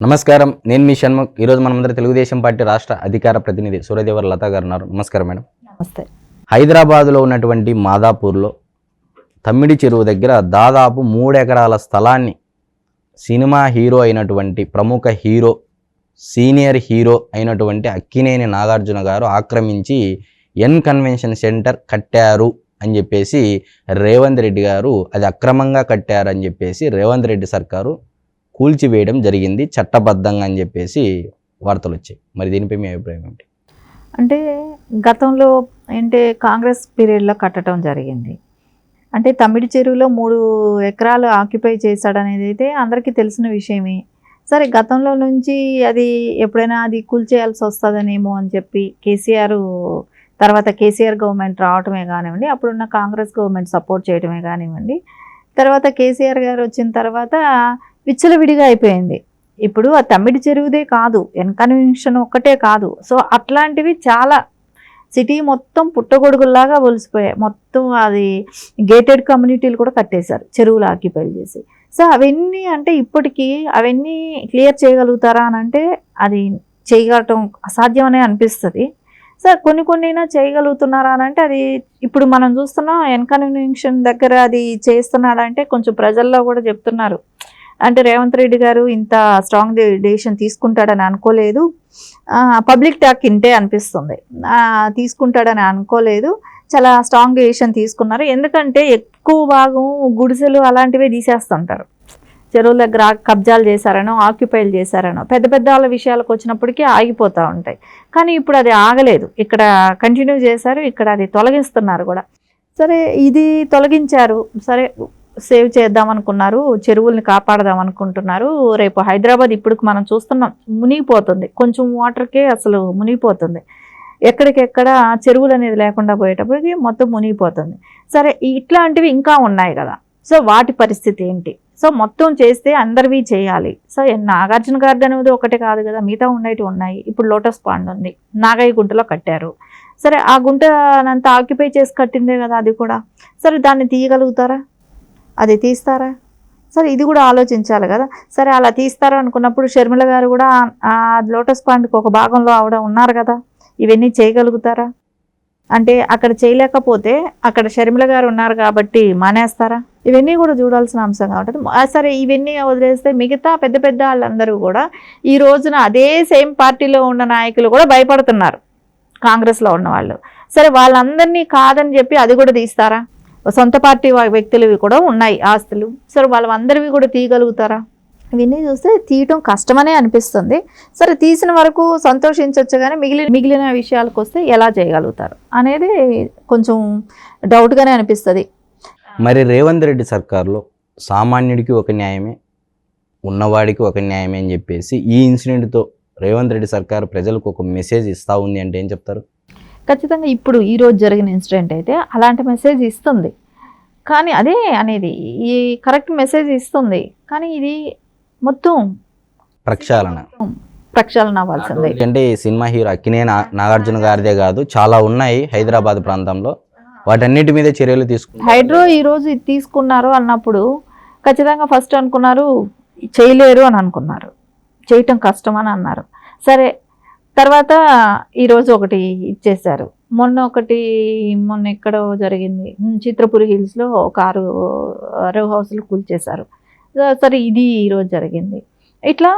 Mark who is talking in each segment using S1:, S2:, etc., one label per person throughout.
S1: నమస్కారం. నేను మీ షణ్ముఖ్. ఈరోజు మనమందరం తెలుగుదేశం పార్టీ రాష్ట్ర అధికార ప్రతినిధి సూర్యదేవర్ లత గారు ఉన్నారు. నమస్కారం మేడం.
S2: నమస్తే.
S1: హైదరాబాదులో ఉన్నటువంటి మాదాపూర్లో తమ్మిడి చెరువు దగ్గర దాదాపు మూడు ఎకరాల స్థలాన్ని సినిమా హీరో అయినటువంటి ప్రముఖ హీరో సీనియర్ హీరో అయినటువంటి అక్కినేని నాగార్జున గారు ఆక్రమించి ఎన్ కన్వెన్షన్ సెంటర్ కట్టారు అని చెప్పేసి రేవంత్ రెడ్డి గారు అది అక్రమంగా కట్టారు అని చెప్పేసి రేవంత్ రెడ్డి సర్కారు కూల్చివేయడం జరిగింది చట్టబద్ధంగా అని చెప్పేసి వార్తలు వచ్చాయి మరి దీనిపై మీ అభిప్రాయం ఏమిటి?
S2: అంటే గతంలో అంటే కాంగ్రెస్ పీరియడ్లో కట్టడం జరిగింది. అంటే తమిడి చెరువులో మూడు ఎకరాలు ఆక్యుపై చేశాడనేది అయితే అందరికీ తెలిసిన విషయమే. సరే గతంలో నుంచి అది ఎప్పుడైనా అది కూల్చేయాల్సి వస్తుందనేమో అని చెప్పి కేసీఆర్ తర్వాత కేసీఆర్ గవర్నమెంట్ రావటమే కానివ్వండి అప్పుడున్న కాంగ్రెస్ గవర్నమెంట్ సపోర్ట్ చేయడమే కానివ్వండి తర్వాత కేసీఆర్ గారు వచ్చిన తర్వాత విచ్చలవిడిగా అయిపోయింది. ఇప్పుడు ఆ తమ్మిడి చెరువుదే కాదు ఎన్కన్వెన్షన్ ఒక్కటే కాదు. సో అట్లాంటివి చాలా సిటీ మొత్తం పుట్టగొడుగుల్లాగా ఒలిసిపోయాయి. మొత్తం అది గేటెడ్ కమ్యూనిటీలు కూడా కట్టేశారు చెరువులు ఆక్యుపై చేసి. సో అవన్నీ అంటే ఇప్పటికీ అవన్నీ క్లియర్ చేయగలుగుతారా అని అంటే అది చేయగలటం అసాధ్యమనే అనిపిస్తుంది. సో కొన్ని కొన్నైనా చేయగలుగుతున్నారా అని అంటే అది ఇప్పుడు మనం చూస్తున్నాం ఎన్కన్వెన్షన్ దగ్గర అది చేస్తున్నాడంటే కొంచెం ప్రజల్లో కూడా చెప్తున్నారు. అంటే రేవంత్ రెడ్డి గారు ఇంత స్ట్రాంగ్ డెసిషన్ తీసుకుంటాడని అనుకోలేదు. పబ్లిక్ టాక్ ఇంటే అనిపిస్తుంది. తీసుకుంటాడని అనుకోలేదు. చాలా స్ట్రాంగ్ డెసిషన్ తీసుకున్నారు. ఎందుకంటే ఎక్కువ భాగం గుడిసెలు అలాంటివే తీసేస్తుంటారు. చెరువుల దగ్గర కబ్జాలు చేశారనో ఆక్యుపైలు చేశారనో పెద్ద పెద్ద వాళ్ళ విషయాలకు వచ్చినప్పటికీ ఆగిపోతూ ఉంటాయి. కానీ ఇప్పుడు అది ఆగలేదు. ఇక్కడ కంటిన్యూ చేశారు. ఇక్కడ అది తొలగిస్తున్నారు కూడా. సరే ఇది తొలగించారు. సరే సేవ్ చేద్దాం అనుకున్నారు చెరువుల్ని కాపాడదాం అనుకుంటున్నారు రేపు హైదరాబాద్ ఇప్పుడు మనం చూస్తున్నాం మునిగిపోతుంది. కొంచెం వాటర్కే అసలు మునిగిపోతుంది. ఎక్కడికెక్కడ చెరువులు అనేది లేకుండా పోయేటప్పటికి మొత్తం మునిగిపోతుంది. సరే ఇట్లాంటివి ఇంకా ఉన్నాయి కదా. సో వాటి పరిస్థితి ఏంటి? సో మొత్తం చేస్తే అందరివి చేయాలి. సో నాగార్జున గార్డెన్ అనేది ఒకటి కాదు కదా మిగతా ఉండేవి ఉన్నాయి. ఇప్పుడు లోటస్ పాండ్ ఉంది నాగయ్య గుంటలో కట్టారు. సరే ఆ గుంటనంతా ఆక్యుపై చేసి కట్టిందే కదా అది కూడా. సరే దాన్ని తీయగలుగుతారా? అది తీస్తారా? సరే ఇది కూడా ఆలోచించాలి కదా. సరే అలా తీస్తారా అనుకున్నప్పుడు షర్మిల గారు కూడా ఆ లోటస్ పాండ్కి ఒక భాగంలో ఆవిడ ఉన్నారు కదా. ఇవన్నీ చేయగలుగుతారా? అంటే అక్కడ చేయలేకపోతే అక్కడ షర్మిల గారు ఉన్నారు కాబట్టి మానేస్తారా? ఇవన్నీ కూడా చూడాల్సిన అంశంగా ఉంటుంది. సరే ఇవన్నీ వదిలేస్తే మిగతా పెద్ద పెద్ద వాళ్ళందరూ కూడా ఈ రోజున అదే సేమ్ పార్టీలో ఉన్న నాయకులు కూడా భయపడుతున్నారు. కాంగ్రెస్లో ఉన్న వాళ్ళు. సరే వాళ్ళందరినీ కాదని చెప్పి అది కూడా తీస్తారా? సొంత పార్టీ వా- వ్యక్తులవి కూడా ఉన్నాయి ఆస్తులు. సరే వాళ్ళందరివి కూడా తీయగలుగుతారా? ఇవన్నీ చూస్తే తీయటం కష్టమనే అనిపిస్తుంది. సరే తీసిన వరకు సంతోషించవచ్చు కానీ మిగిలిన మిగిలిన విషయాలకు వస్తే ఎలా చేయగలుగుతారు అనేది కొంచెం డౌట్గానే అనిపిస్తుంది.
S1: మరి రేవంత్ రెడ్డి సర్కార్లో సామాన్యుడికి ఒక న్యాయమే ఉన్నవాడికి ఒక న్యాయమే అని చెప్పేసి ఈ ఇన్సిడెంట్తో రేవంత్ రెడ్డి సర్కార్ ప్రజలకు ఒక మెసేజ్ ఇస్తా ఉంది అంటే ఏం చెప్తారు?
S2: ఖచ్చితంగా ఇప్పుడు ఈ రోజు జరిగిన ఇన్సిడెంట్ అయితే అలాంటి మెసేజ్ ఇస్తుంది. కానీ అదే అనేది ఈ కరెక్ట్ మెసేజ్ ఇస్తుంది. కానీ ఇది మొత్తం
S1: ప్రక్షాళన.
S2: ప్రక్షాళన అవ్వాల్సిందే.
S1: అంటే సినిమా హీరో అక్కినే నాగార్జున గారిదే కాదు చాలా ఉన్నాయి హైదరాబాద్ ప్రాంతంలో. వాటన్నిటి మీద చర్యలు తీసుకుంటారు.
S2: హైడ్రో ఈ రోజు ఇది తీసుకున్నారు అన్నప్పుడు ఖచ్చితంగా ఫస్ట్ అనుకున్నారు చేయలేరు అని అనుకున్నారు. చేయటం కష్టం అని అన్నారు. సరే తర్వాత ఈరోజు ఒకటి ఇచ్చేశారు. మొన్న ఒకటి మొన్న ఎక్కడో జరిగింది. చిత్రపురి హిల్స్లో ఒక ఆరు ఆరు హౌస్లు కూల్చేశారు. సరే ఇది ఈరోజు జరిగింది. ఇట్లా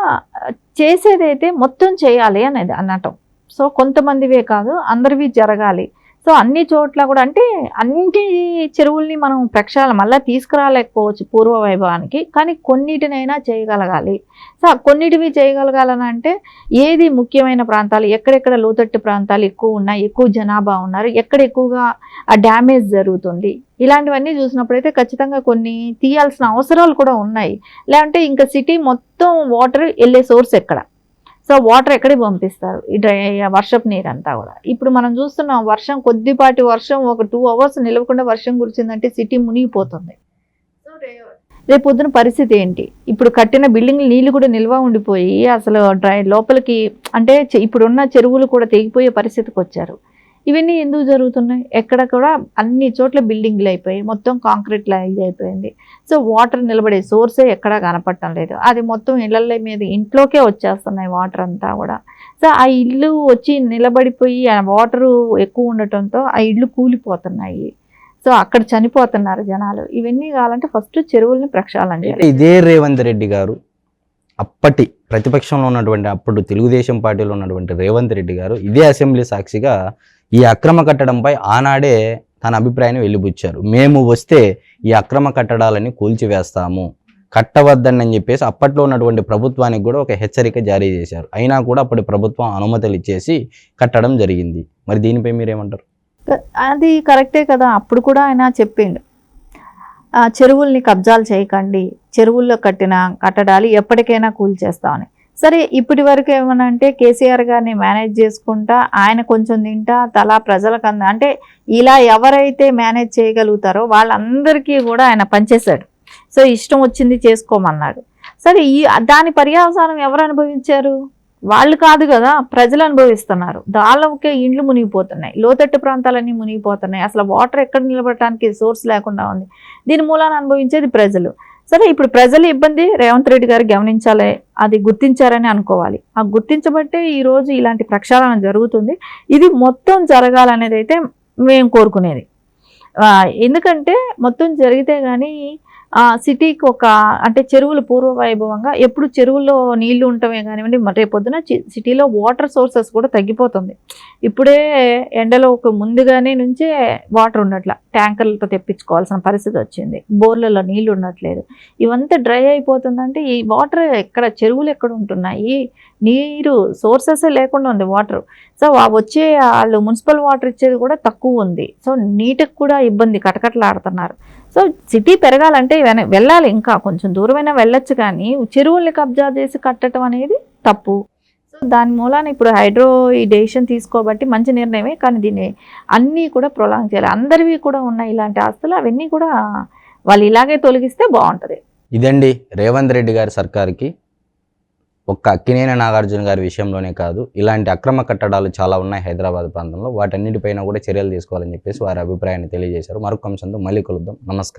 S2: చేసేదైతే మొత్తం చేయాలి అనేది అనటం సో కొంతమందివే కాదు అందరివి జరగాలి. సో అన్ని చోట్ల కూడా అంటే అన్ని చెరువుల్ని మనం ప్రక్షాళన మళ్ళీ తీసుకురాలేకపోవచ్చు పూర్వ వైభవానికి కానీ కొన్నిటినైనా చేయగలగాలి. సో కొన్నిటివి చేయగలగాలని అంటే ఏది ముఖ్యమైన ప్రాంతాలు ఎక్కడెక్కడ లోతట్టు ప్రాంతాలు ఎక్కువ ఉన్నాయి ఎక్కువ జనాభా ఉన్నారు ఎక్కడ ఎక్కువగా ఆ డ్యామేజ్ జరుగుతుంది ఇలాంటివన్నీ చూసినప్పుడైతే ఖచ్చితంగా కొన్ని తీయాల్సిన అవసరాలు కూడా ఉన్నాయి. లేదంటే ఇంకా సిటీ మొత్తం వాటర్ వెళ్ళే సోర్స్ ఎక్కడ? సో వాటర్ ఎక్కడికి పంపిస్తారు? ఈ డ్రై వర్షపు నీరు అంతా కూడా. ఇప్పుడు మనం చూస్తున్నాం వర్షం కొద్దిపాటి వర్షం ఒక టూ అవర్స్ నిలవకుండా వర్షం కురిచిందంటే సిటీ మునిగిపోతుంది. రేపు పొద్దున పరిస్థితి ఏంటి? ఇప్పుడు కట్టిన బిల్డింగ్లు నీళ్ళు కూడా నిల్వ ఉండిపోయి అసలు డ్రై లోపలికి అంటే ఇప్పుడున్న చెరువులు కూడా తెగిపోయే పరిస్థితికి వచ్చారు. ఇవన్నీ ఎందుకు జరుగుతున్నాయి? ఎక్కడ కూడా అన్ని చోట్ల బిల్డింగ్లు అయిపోయి మొత్తం కాంక్రీట్ ఇది అయిపోయింది. సో వాటర్ నిలబడే సోర్సే ఎక్కడా కనపడటం లేదు. అది మొత్తం ఇళ్ళ మీద ఇంట్లోకే వచ్చేస్తున్నాయి వాటర్ అంతా కూడా. సో ఆ ఇల్లు వచ్చి నిలబడిపోయి ఆ వాటరు ఎక్కువ ఉండటంతో ఆ ఇళ్ళు కూలిపోతున్నాయి. సో అక్కడ చనిపోతున్నారు జనాలు. ఇవన్నీ కావాలంటే ఫస్ట్ చెరువుల్ని ప్రక్షాళన
S1: ఇదే రేవంత్ రెడ్డి గారు అప్పటి ప్రతిపక్షంలో ఉన్నటువంటి అప్పుడు తెలుగుదేశం పార్టీలో ఉన్నటువంటి రేవంత్ రెడ్డి గారు ఇదే అసెంబ్లీ సాక్షిగా ఈ అక్రమ కట్టడంపై ఆనాడే తన అభిప్రాయాన్ని వెళ్ళిపుచ్చారు మేము వస్తే ఈ అక్రమ కట్టడాలని కూల్చివేస్తాము. కట్టవద్దని అని చెప్పేసి అప్పట్లో ఉన్నటువంటి ప్రభుత్వానికి కూడా ఒక హెచ్చరిక జారీ చేశారు. అయినా కూడా అప్పటి ప్రభుత్వం అనుమతులు ఇచ్చేసి కట్టడం జరిగింది. మరి దీనిపై మీరేమంటారు?
S2: అది కరెక్టే కదా. అప్పుడు కూడా ఆయన చెప్పిండు. ఆ, చెరువుల్ని కబ్జాలు చేయకండి. చెరువుల్లో కట్టిన కట్టడాలు ఎప్పటికైనా కూల్చేస్తామని. సరే ఇప్పటి వరకు ఏమన్నా అంటే కేసీఆర్ గారిని మేనేజ్ చేసుకుంటా ఆయన కొంచెం తింటా తలా ప్రజలకు అంద అంటే ఇలా ఎవరైతే మేనేజ్ చేయగలుగుతారో వాళ్ళందరికీ కూడా ఆయన పనిచేశాడు సో ఇష్టం వచ్చింది చేసుకోమన్నాడు. సరే ఈ దాని పర్యావసానం ఎవరు అనుభవించారు? వాళ్ళు కాదు కదా ప్రజలు అనుభవిస్తున్నారు. దాళ్ళకే ఇండ్లు మునిగిపోతున్నాయి లోతట్టు ప్రాంతాలన్నీ మునిగిపోతున్నాయి. అసలు వాటర్ ఎక్కడ నిలబడటానికి సోర్స్ లేకుండా ఉంది. దీని మూలాన అనుభవించేది ప్రజలు. సరే ఇప్పుడు ప్రజల ఇబ్బంది రేవంత్ రెడ్డి గారు గమనించాలి అది గుర్తించారని అనుకోవాలి. ఆ గుర్తించబట్టే ఈ రోజు ఇలాంటి ప్రక్షాళన జరుగుతుంది. ఇది మొత్తం జరగాలనేది అయితే మేము కోరుకునేది. ఎందుకంటే మొత్తం జరిగితే కానీ సిటీకి ఒక అంటే చెరువులు పూర్వ వైభవంగా ఎప్పుడు చెరువుల్లో నీళ్ళు ఉండటమే కానివ్వండి మరి రేపు పొద్దున సిటీలో వాటర్ సోర్సెస్ కూడా తగ్గిపోతుంది. ఇప్పుడే ఎండలో ఒక ముందుగానే నుంచే వాటర్ ఉన్నట్ల ట్యాంకర్లతో తెప్పించుకోవాల్సిన పరిస్థితి వచ్చింది. బోర్లలో నీళ్ళు ఉండట్లేదు. ఇవంతా డ్రై అయిపోతుందంటే ఈ వాటర్ ఎక్కడ చెరువులు ఎక్కడ ఉంటున్నాయి? నీరు సోర్సెస్ లేకుండా ఉంది వాటర్. సో వచ్చే వాళ్ళు మున్సిపల్ వాటర్ ఇచ్చేది కూడా తక్కువ ఉంది. సో నీటికి కూడా ఇబ్బంది కటకట్లాడుతున్నారు. సో సిటీ పెరగాలంటే వెళ్ళాలి ఇంకా కొంచెం దూరమైనా వెళ్ళొచ్చు కానీ చెరువుల్ని కబ్జా చేసి కట్టడం అనేది తప్పు. సో దాని మూలాన ఇప్పుడు హైడ్రో ఈ డెసిషన్ తీసుకోబట్టి మంచి నిర్ణయమే కానీ దీన్ని అన్నీ కూడా ప్రొలాంగ్ చేయాలి. అందరివి కూడా ఉన్నాయి ఇలాంటి ఆస్తులు అవన్నీ కూడా వాళ్ళు ఇలాగే తొలగిస్తే బాగుంటుంది.
S1: ఇదండి రేవంత్ రెడ్డి గారి సర్కార్కి ఒక్క అక్కినేని నాగార్జున గారి విషయంలోనే కాదు ఇలాంటి అక్రమ కట్టడాలు చాలా ఉన్నాయి హైదరాబాద్ ప్రాంతంలో. వాటన్నిటిపైన కూడా చర్యలు తీసుకోవాలని చెప్పేసి వారి అభిప్రాయాన్ని తెలియజేశారు. మరొక అంశంతో మళ్ళీ కలుద్దాం. నమస్కారం.